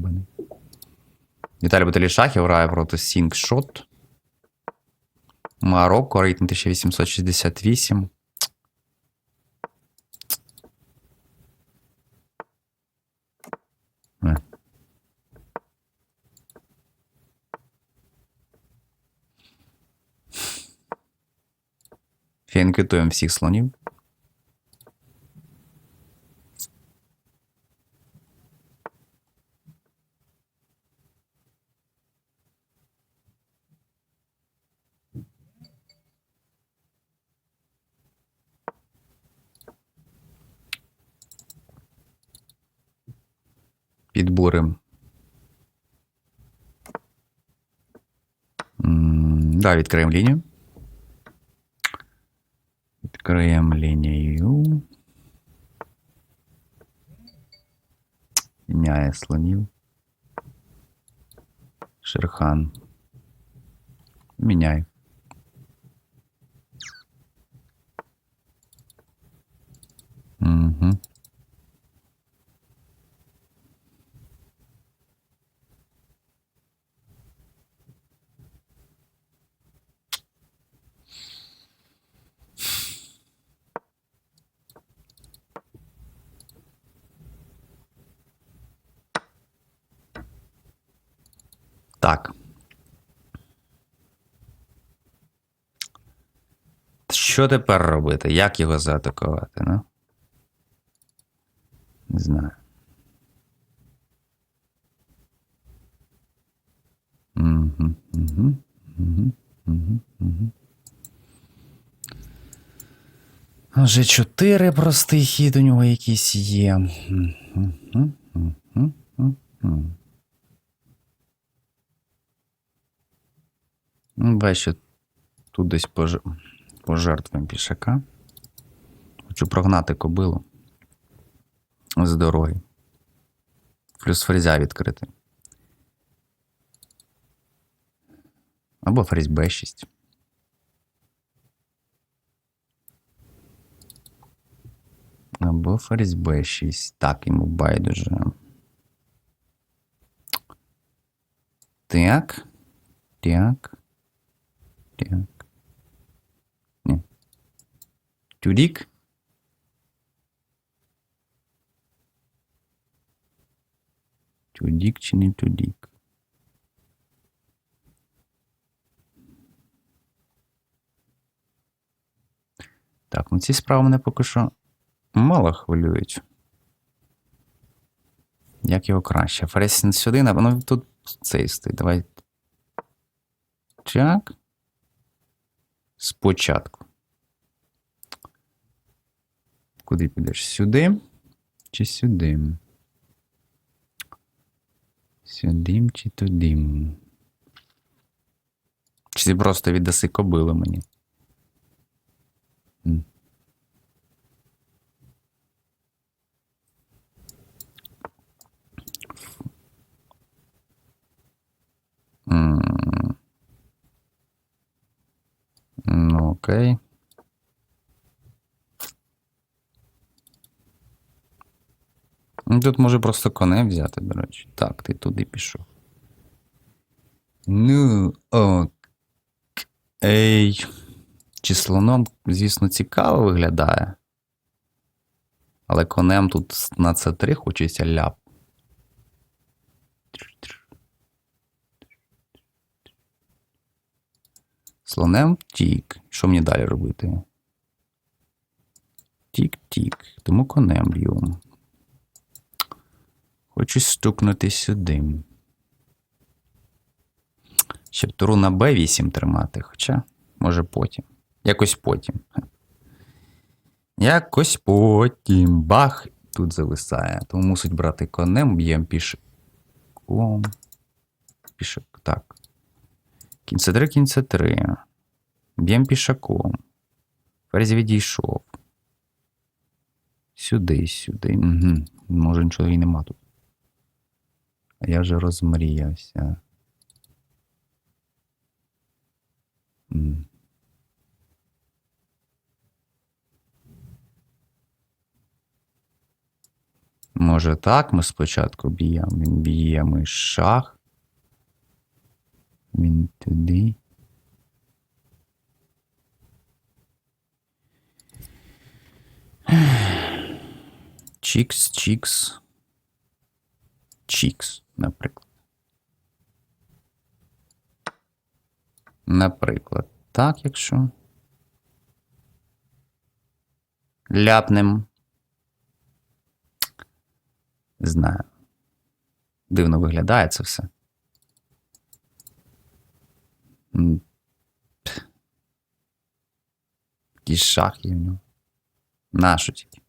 йобаний. Віталій Баталій Шахів грає проти Сінгшот. Марокко, рейтинг 1868. Е. Фінкетуємо всіх слонів. Підбурим. М, Да, відкриємо лінію. Відкриємо лінію. Міняє слонів. Шерхан. Міняй. Так. Що тепер робити? Як його заатакувати, ну? Не знаю. Угу, угу, угу, угу, угу. Вже чотири простий хід у нього якийсь є. Мгм, мгм, мгм, мгм. Ну, бачу, тут десь пож... пожертвуємо пішака. Хочу прогнати кобилу з дороги. Плюс фрезя відкрити. Або фрезь Б6. Або ферзь Б6. Так, йому байдуже. Так. Так. Так. Ні. Тюрік. Тюдік чи не тюдік? Так, ну ці справи мене поки що мало хвилюють. Як його краще? Фересін сюди, ну тут цей стоїть. Давай. Так. Спочатку. Куди підеш? Сюди? Чи сюди? Сюди чи туди? Чи ти просто віддаси кобили мені? Окей. Тут може просто конем взяти, до речі. Так, ти туди пішов. Ну, окей. Чи слоном, звісно, цікаво виглядає. Але конем тут на С3 хочеться ляп. Слонем тік. Що мені далі робити? Тік-тік. Тому конем б'ю. Хочу стукнути сюди. Щоб туру на Б8 тримати, хоча, може потім. Якось потім. Якось потім. Бах! Тут зависає. Тому мусить брати конем, б'єм пішком. Пішок, так. Кінь це 3, кінь це 3. Б'єм пішаком. Ферзь відійшов. Сюди, сюди. Угу. Може, нічого і нема тут. А я вже розмріявся. Може так, ми спочатку б'ємо. Він б'є ми шах. Він туди. Чікс, чікс. Чікс, наприклад. Наприклад, так, якщо. Ляпнем. Знаю. Дивно виглядає це все. М, пф. Якийсь шах є в нього. Нащо тільки?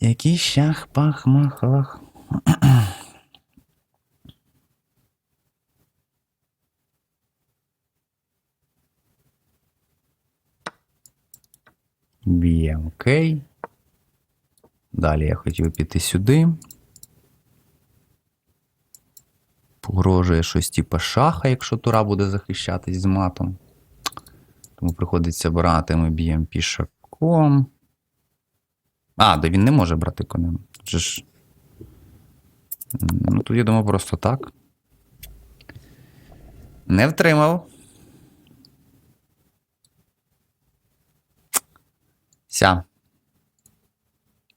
Який шах пах мах. Б'є, окей. Далі я хотів піти сюди. Погрожує щось типу шаха, якщо тура буде захищатись з матом. Тому приходиться брати, ми б'ємо пішаком. А, да він не може брати конем. Тут ж. Ну, тут я думав просто так. Не втримав. Ся.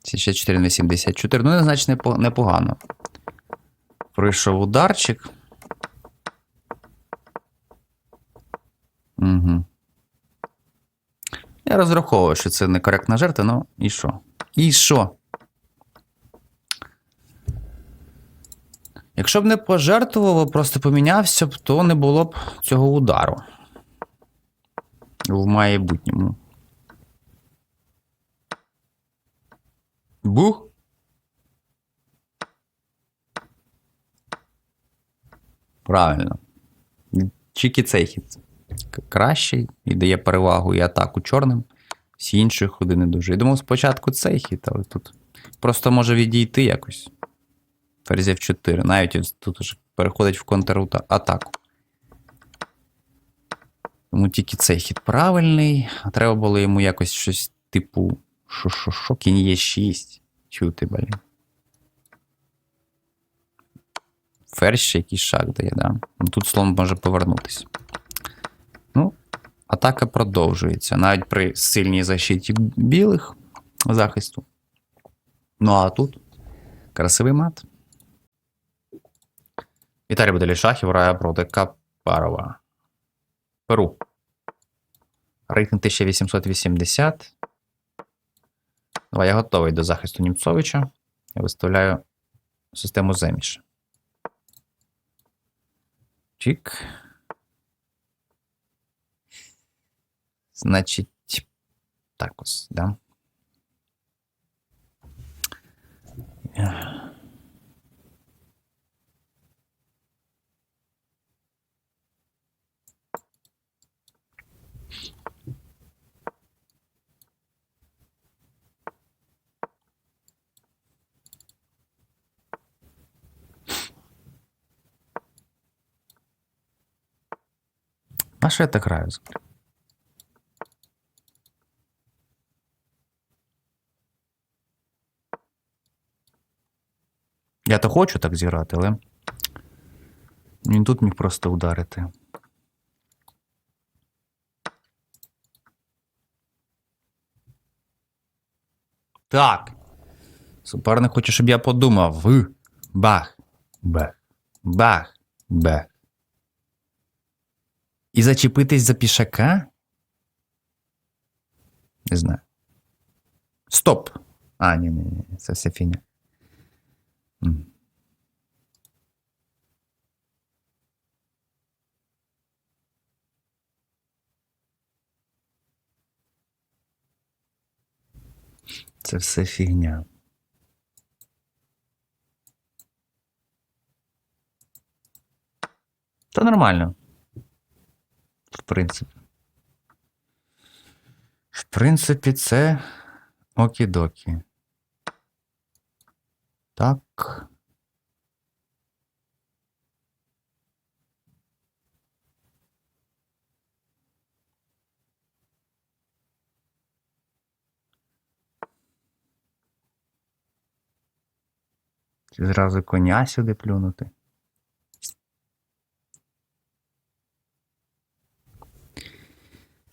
Це ще 4 на 74. Ну, значить, непогано. Пройшов ударчик. Угу. Я розраховую, що це некоректна жертва, ну і що? І що? Якщо б не пожертвував, просто помінявся б, то не було б цього удару. В майбутньому. Бух. Правильно. Тільки цей хід кращий і дає перевагу і атаку чорним. Всі інші ходи не дуже. Я думав спочатку цей хід, але тут просто може відійти якось. Ферзь F4. Навіть тут переходить в контратаку. Тому тільки цей хід правильний, а треба було йому якось щось типу. Що, що, що, кінь є 6. Чути, блін. Ферзь ще якийсь шаг дає, да? Ну, Тут слон може повернутися. Ну, атака продовжується. Навіть при сильній защиті білих захисту. Ну, а тут красивий мат. Віталій Беделішахів грає проти Капарова. Перу. Рейтинг 1880. Давай, я готовий до захисту Німцовича. Я виставляю систему Земіш. Чик. Значить, так ось, да? А я так граю? Я то хочу так зіграти, але він тут міг просто ударити. Так. Суперник хоче, щоб я подумав. Бах. Бах. Бах. Бах. І зачепитись за пішака? Не знаю. Стоп. А, ні, ні, ні, це все фігня. М. Це все фігня. Та нормально принципі. В принципі, це окідокі. Так. Зразу коня сюди плюнути.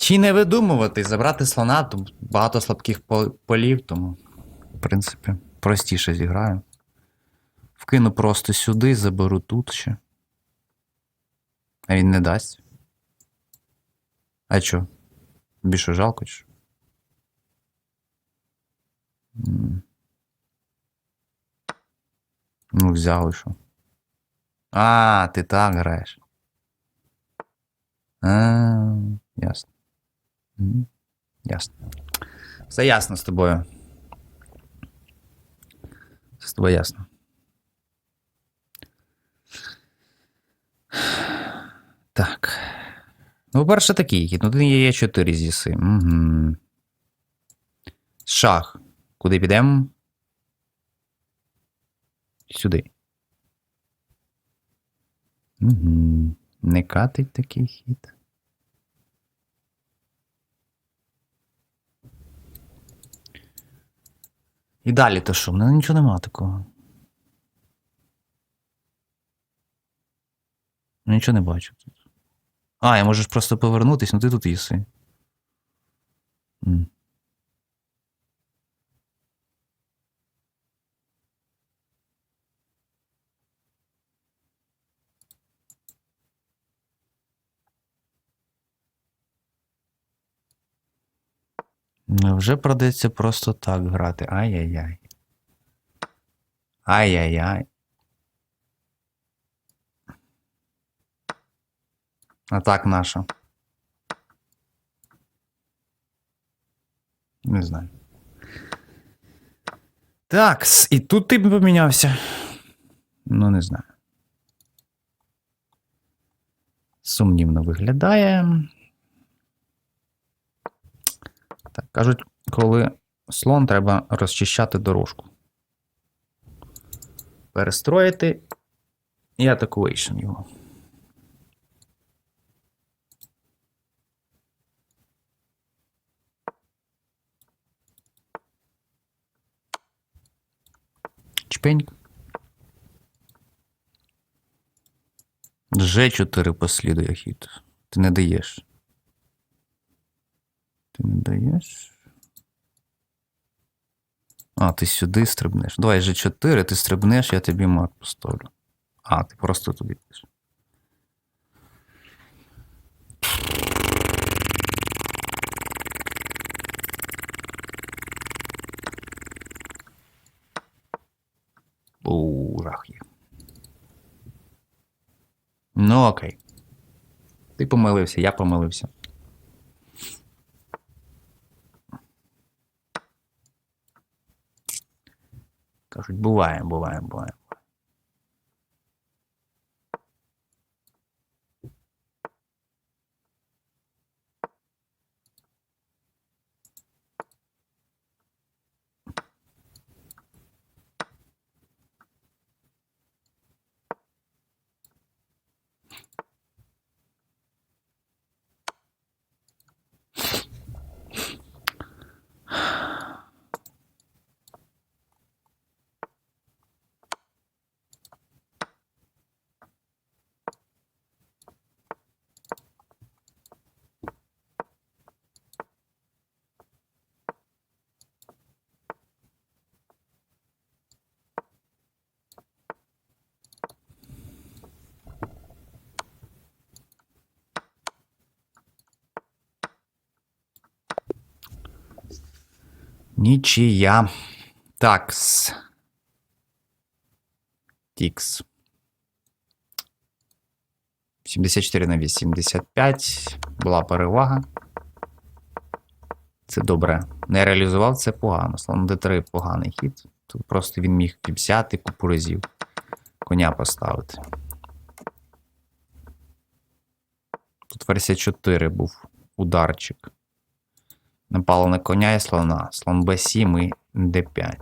Чи не видумувати, забрати слона, тут багато слабких по- полів, тому, в принципі, простіше зіграю. Вкину просто сюди, заберу тут ще. А він не дасть. А чо? Більше жалко, чи? Ну, взяв і що. А, ти так граєш. А, ясно. Ясно. Все ясно з тобою. Все з тобою ясно. Так. Ну, перше такий хід. Ну, ти є 4 з'їси. Угу. Шах. Куди підемо? Сюди. Угу. Не катить такий хід. І далі то що? Ну нічого нема такого. Нічого не бачу тут. А, я можеш просто повернутись, ну ти тут їси. Вже придеться просто так грати. Ай-яй-яй. Ай-яй-яй. А так наша. Не знаю. Так, і тут ти б помінявся. Ну, не знаю. Сумнівно виглядає. Так, кажуть, коли слон треба розчищати дорожку. Перестроїти і атакуейшн його. Чпеньк. Ж4 послідує хід. Ти не даєш. Ти не даєш. А, ти сюди стрибнеш. Давай G4, ти стрибнеш, я тобі мат поставлю. А, ти просто туди підеш. У, жах є. Ну, окей. Ти помилився, я помилився. Буває, буває, буває. Нічия. Такс. Тікс. 74 на 85. Була перевага. Це добре. Не реалізував це погано. Слон d3 поганий хід. Тут просто він міг взяти купу разів. Коня поставити. Тут версія 4 був ударчик. Напало на коня і слона. Слон b7 і d5.